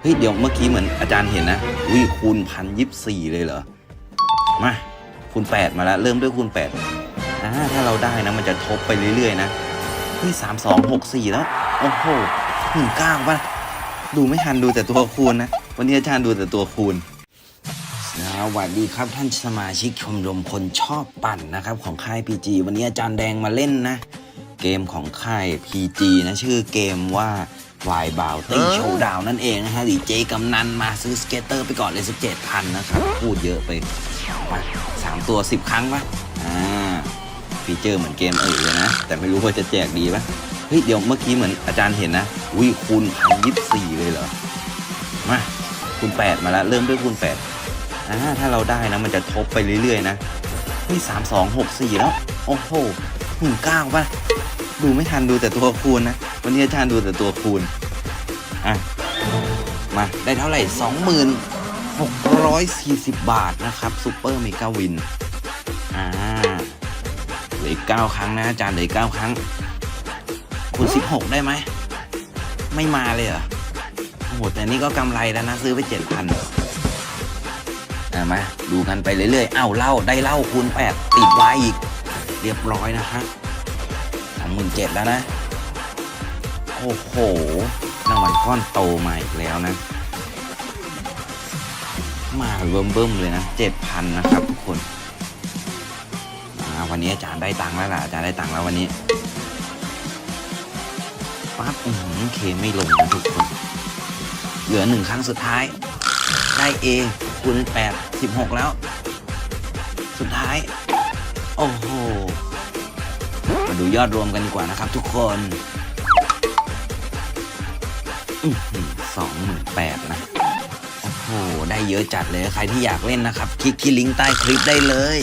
เฮ้ยเดี๋ยวเมื่อกี้เหมือนอาจารย์เห็นนะวิคูณพันยิบสี่เลยเหรอ มาคูณแปดมาแล้ว เริ่มด้วยคูณแปดอ่าถ้าเราได้นะ มันจะทบไปเรื่อยๆ นะเฮ้ยสามสองหกสี่แล้ว โอ้โหหนึ่งเก้าป่ะ ดูไม่ทันดูแต่ตัวคูณนะ วันนี้อาจารย์ดูแต่ตัวคูณสวัสดีครับท่านสมาชิกชมรมคนชอบปั่นนะครับ ของค่าย PG วันนี้อาจารย์แดงมาเล่นนะ เกมของค่าย PG นะ ชื่อเกมว่า วายบาวติ้งโชว์ดาวนั่นเองนะฮะดีเจกำนันมาซื้อสเก็ตเตอร์ไปก่อนเลยสักเจ็ดพันนะครับ พูดเยอะไปมาสามตัวสิบครั้งปะอ่าฟีเจอร์เหมือนเกมอื่นเลยนะ แต่ไม่รู้ว่าจะแจกดีปะเฮ้ย เดี๋ยวเมื่อกี้เหมือนอาจารย์เห็นนะวิคูณพันยิบสี่เลยเหรอ มาคูณแปดมาแล้ว เริ่มด้วยคูณแปดอ่าถ้าเราได้นะ มันจะทบไปเรื่อยๆนะเฮ้ยสามสองหกสี่แล้ว โอ้โหหนึ่งเก้าป่ะ ดูไม่ทันดูแต่ตัวคูณนะ วันนี้อาจารย์ดูแต่ตัวคูณ อะ มาได้เท่าไหร่สองหมื่นหกร้อยสี่สิบบาทนะครับซูเปอร์เมกาวิน อ่าเหลืออีกเก้าครั้งนะอาจารย์เหลืออีกเก้าครั้ง คูณสิบหกได้ไหม ไม่มาเลยเหรอ โอ้โห แต่นี่ก็กำไรแล้วนะ ซื้อไปเจ็ดพันอะมาดูกันไปเรื่อยๆ เอ้าเล่าได้เล่าคูณแปดติดไว้อีก เรียบร้อยนะฮะ สองหมื่นเจ็ดแล้วนะ โอ้โหรางวัลก้อนโตมาอีกแล้วนะ มาเบิ่มเบิ่มๆเลยนะเจ็ดพันนะครับทุกคนวันนี้อาจารย์ได้ตังค์แล้วล่ะอาจารย์ได้ตังค์แล้ววันนี้ปั๊บอือหือเคไม่ลงนะทุกคน เหลือหนึ่งครั้งสุดท้าย ได้ A คูณ8 16 แล้ว สุดท้าย โอ้โห มาดูยอดรวมกันดีกว่านะครับทุกคนสองหมื่นแปดนะ โอ้โห ได้เยอะจัดเลย ใครที่อยากเล่นนะครับ คลิกที่ลิงก์ใต้คลิปได้เลย